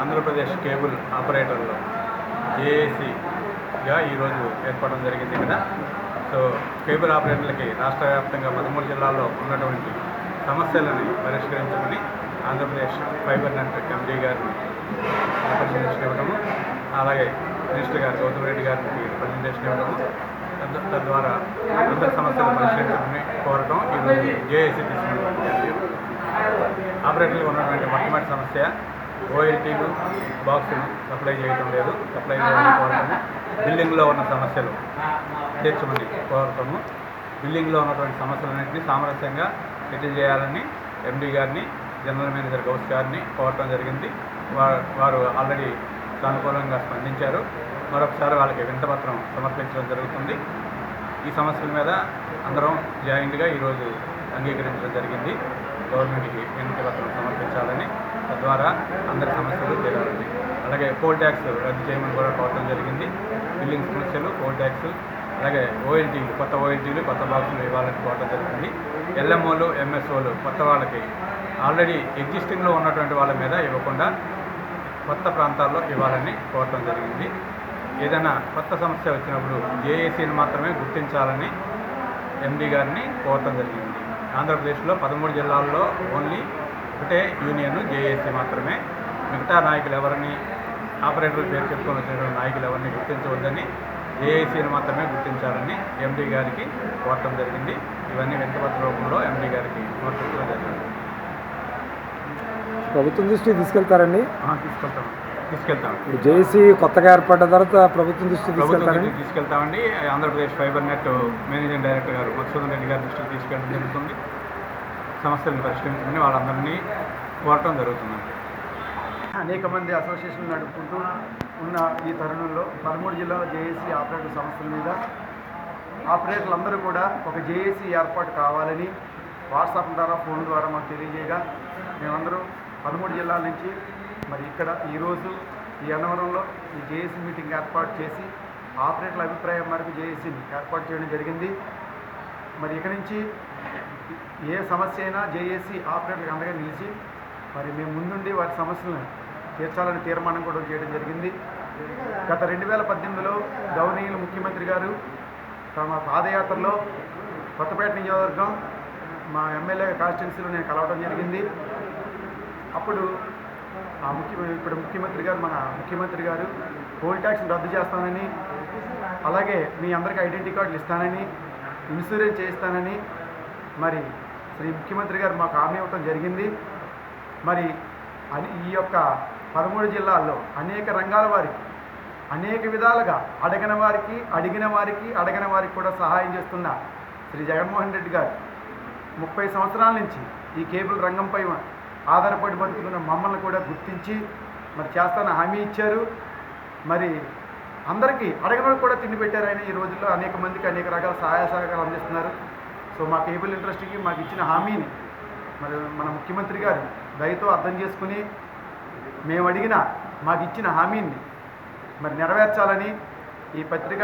Andhra Pradesh cable ఆపరేటర్లు జేఏసీగా ఈరోజు ఏర్పడడం జరిగింది కదా. సో కేబుల్ ఆపరేటర్లకి రాష్ట్ర వ్యాప్తంగా పదమూడు జిల్లాల్లో ఉన్నటువంటి సమస్యలను పరిష్కరించమని ఆంధ్రప్రదేశ్ ఫైబర్ నెట్ ఎండీ గారిని రిప్రజెంటేషన్ ఇవ్వడము అలాగే మినిస్టర్ గారు గౌతమ్ రెడ్డి గారికి రిప్రజెంటేషన్ ఇవ్వడము తద్వారా అందరి సమస్యలు పరిష్కరించమని కోరటం ఈరోజు జేఏసీ తీసుకున్నటువంటి ఆపరేటర్లు ఉన్నటువంటి మొట్టమొదటి సమస్య ఓఎల్టీలు బాక్సులు సప్లై చేయటం లేదు. సప్లై చేయడం కోరటము. బిల్డింగ్లో ఉన్న సమస్యలు తీర్చమని కోరటము. బిల్డింగ్లో ఉన్నటువంటి సమస్యలన్నింటినీ సామరస్యంగా సెటిల్ చేయాలని ఎండీ గారిని జనరల్ మేనేజర్ గౌస్ గారిని కోరటం జరిగింది. వారు ఆల్రెడీ సానుకూలంగా స్పందించారు. మరొకసారి వాళ్ళకి వింతపత్రం సమర్పించడం జరుగుతుంది. ఈ సమస్యల మీద అందరం జాయింట్గా ఈరోజు అంగీకరించడం జరిగింది. గవర్నమెంట్కి వినతి పత్రం సమర్పించాలని తద్వారా అందరి సమస్యలు తీరాలని అలాగే పోల్ ట్యాక్స్ రద్దు చేయమని కూడా కోరడం జరిగింది. బిల్లింగ్ సమస్యలు పోల్ ట్యాక్స్ అలాగే ఓఎల్టీలు కొత్త ఓఎల్టీలు కొత్త బాక్సులు ఇవ్వాలని కోరడం జరిగింది. ఎల్ఎంఓలు ఎంఎస్ఓలు కొత్త వాళ్ళకి ఆల్రెడీ ఎగ్జిస్టింగ్లో ఉన్నటువంటి వాళ్ళ మీద ఇవ్వకుండా కొత్త ప్రాంతాల్లో ఇవ్వాలని కోరటం జరిగింది. ఏదైనా కొత్త సమస్య వచ్చినప్పుడు జేఏసీని మాత్రమే గుర్తించాలని ఎండీ గారిని కోరటం జరిగింది. ఆంధ్రప్రదేశ్లో పదమూడు జిల్లాల్లో ఓన్లీ ఒకటే యూనియన్ జేఏసీ మాత్రమే. మిగతా నాయకులు ఎవరిని ఆపరేటర్ పేరు చెప్పుకొని వచ్చినటువంటి నాయకులు ఎవరిని గుర్తించవద్దని జేఏసీని మాత్రమే గుర్తించాలని ఎండీ గారికి కోరటం జరిగింది. ఇవన్నీ వ్యక్తిపత్ర రూపంలో ఎండీ గారికి సమర్పించడం జరిగింది ప్రభుత్వం దృష్టికి తీసుకెళ్తారండి? ఆ, తీసుకెళ్తాం. తీసుకెళ్తాం. ఇప్పుడు జేసీ కొత్తగా ఏర్పడ్డ తర్వాత ప్రభుత్వం దృష్టికి తీసుకెళ్తారండి? తీసుకెళ్తామండి. Andhra Pradesh fibre net managing director గారు మధుసూదన్ రెడ్డి గారి దృష్టికి తీసుకెళ్ళడం జరుగుతుంది. సమస్యలను పరిష్కరించమని వాళ్ళందరినీ కోరటం జరుగుతుందండి. అనేక మంది అసోసియేషన్లు నడుపుకుంటూ ఉన్న ఈ తరుణంలో పదమూడు జిల్లాల జేఏసీ ఆపరేటర్ సంస్థల మీద ఆపరేటర్లు అందరూ కూడా ఒక జేఏసీ ఏర్పాటు కావాలని వాట్సాప్ ద్వారా ఫోన్ ద్వారా మాకు తెలియజేయగా మేమందరూ పదమూడు జిల్లాల నుంచి మరి ఇక్కడ ఈరోజు ఈ అన్నవరంలో ఈ జేఏసీ మీటింగ్ ఏర్పాటు చేసి ఆపరేటర్ల అభిప్రాయం మేరకు జేఏసీని ఏర్పాటు చేయడం జరిగింది. మరి ఇక నుంచి ఏ సమస్య అయినా జేఏసీ ఆపరేటర్కి అండగా నిలిచి మరి మేము ముందుండి వారి సమస్యలను తీర్చాలని తీర్మానం కూడా చేయడం జరిగింది. గత రెండు వేల పద్దెనిమిదిలో గౌరవనీయులు ముఖ్యమంత్రి గారు తమ పాదయాత్రలో కొత్తపేట నియోజకవర్గం మా ఎమ్మెల్యే కాన్స్టిట్యున్సీలో నేను కలవడం జరిగింది. అప్పుడు ఆ ముఖ్య ఇప్పుడు ముఖ్యమంత్రి గారు మన ముఖ్యమంత్రి గారు టోల్ ట్యాక్స్ని రద్దు చేస్తానని అలాగే మీ అందరికీ ఐడెంటిటీ కార్డులు ఇస్తానని ఇన్సూరెన్స్ చేయిస్తానని మరి శ్రీ ముఖ్యమంత్రి గారు మాకు హామీ ఇవ్వటం జరిగింది. మరి అని ఈ యొక్క పదమూడు జిల్లాల్లో అనేక రంగాల వారికి అనేక విధాలుగా అడగిన వారికి అడిగిన వారికి అడగిన వారికి కూడా సహాయం చేస్తున్న శ్రీ జగన్మోహన్ రెడ్డి గారు ముప్పై సంవత్సరాల నుంచి ఈ కేబుల్ రంగంపై ఆధారపడి బతుకుతున్న మమ్మల్ని కూడా గుర్తించి మరి చేస్తానని హామీ ఇచ్చారు. మరి అందరికీ అడగని కూడా తిండి పెట్టారు ఆయన ఈ రోజుల్లో. అనేక మందికి అనేక రకాల సహాయ సహకారాలు అందిస్తున్నారు. సో మా కేబుల్ ఇండస్ట్రీకి మాకు ఇచ్చిన హామీని మరి మన ముఖ్యమంత్రి గారు దయతో అర్థం చేసుకుని మేము అడిగిన మాకు ఇచ్చిన హామీని మరి నెరవేర్చాలని ఈ పత్రిక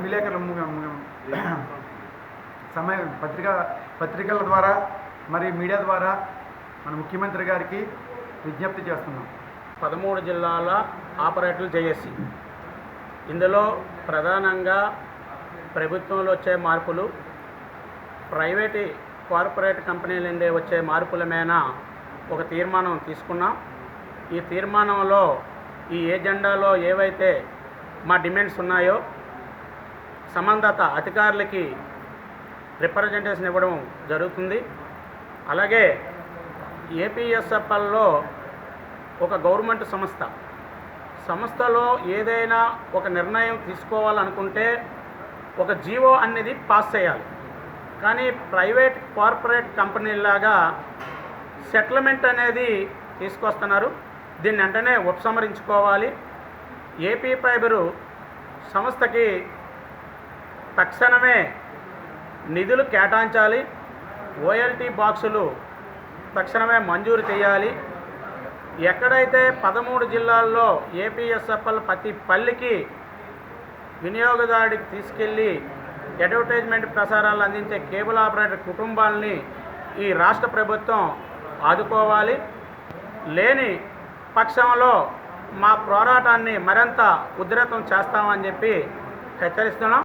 విలేకరుల సమయ పత్రిక పత్రికల ద్వారా మరి మీడియా ద్వారా మన ముఖ్యమంత్రి గారికి విజ్ఞప్తి చేస్తున్నాం. పదమూడు జిల్లాల ఆపరేటర్లు జేఏసీ. ఇందులో ప్రధానంగా ప్రభుత్వంలో వచ్చే మార్పులు ప్రైవేట్ కార్పొరేట్ కంపెనీల నుండి వచ్చే మార్పుల మీద ఒక తీర్మానం తీసుకున్నాం. ఈ తీర్మానంలో ఈ ఏజెండాలో ఏవైతే మా డిమాండ్స్ ఉన్నాయో సంబంధిత అధికారులకి రిప్రజెంటేషన్ ఇవ్వడం జరుగుతుంది. అలాగే ఏపీఎస్ఎఫ్ఎల్లో ఒక గవర్నమెంట్ సంస్థ. సంస్థలో ఏదైనా ఒక నిర్ణయం తీసుకోవాలనుకుంటే ఒక జీవో అనేది పాస్ చేయాలి. కానీ ప్రైవేట్ కార్పొరేట్ కంపెనీలాగా సెటిల్మెంట్ అనేది తీసుకొస్తున్నారు. దీన్ని వెంటనే ఉపసంహరించుకోవాలి. ఏపీ ఫైబరు సంస్థకి తక్షణమే నిధులు కేటాయించాలి. ఓఎల్టీ బాక్సులు తక్షణమే మంజూరు చేయాలి. ఎక్కడైతే పదమూడు జిల్లాల్లో ఏపీఎస్ఎఫ్ఎల్ ప్రతి పల్లికి వినియోగదారుడికి తీసుకెళ్ళి అడ్వర్టైజ్మెంట్ ప్రసారాలు అందించే కేబుల్ ఆపరేటర్ కుటుంబాలని ఈ రాష్ట్ర ప్రభుత్వం ఆదుకోవాలి. లేని పక్షంలో మా పోరాటాన్ని మరింత ఉధృతం చేస్తామని చెప్పి హెచ్చరిస్తున్నాం.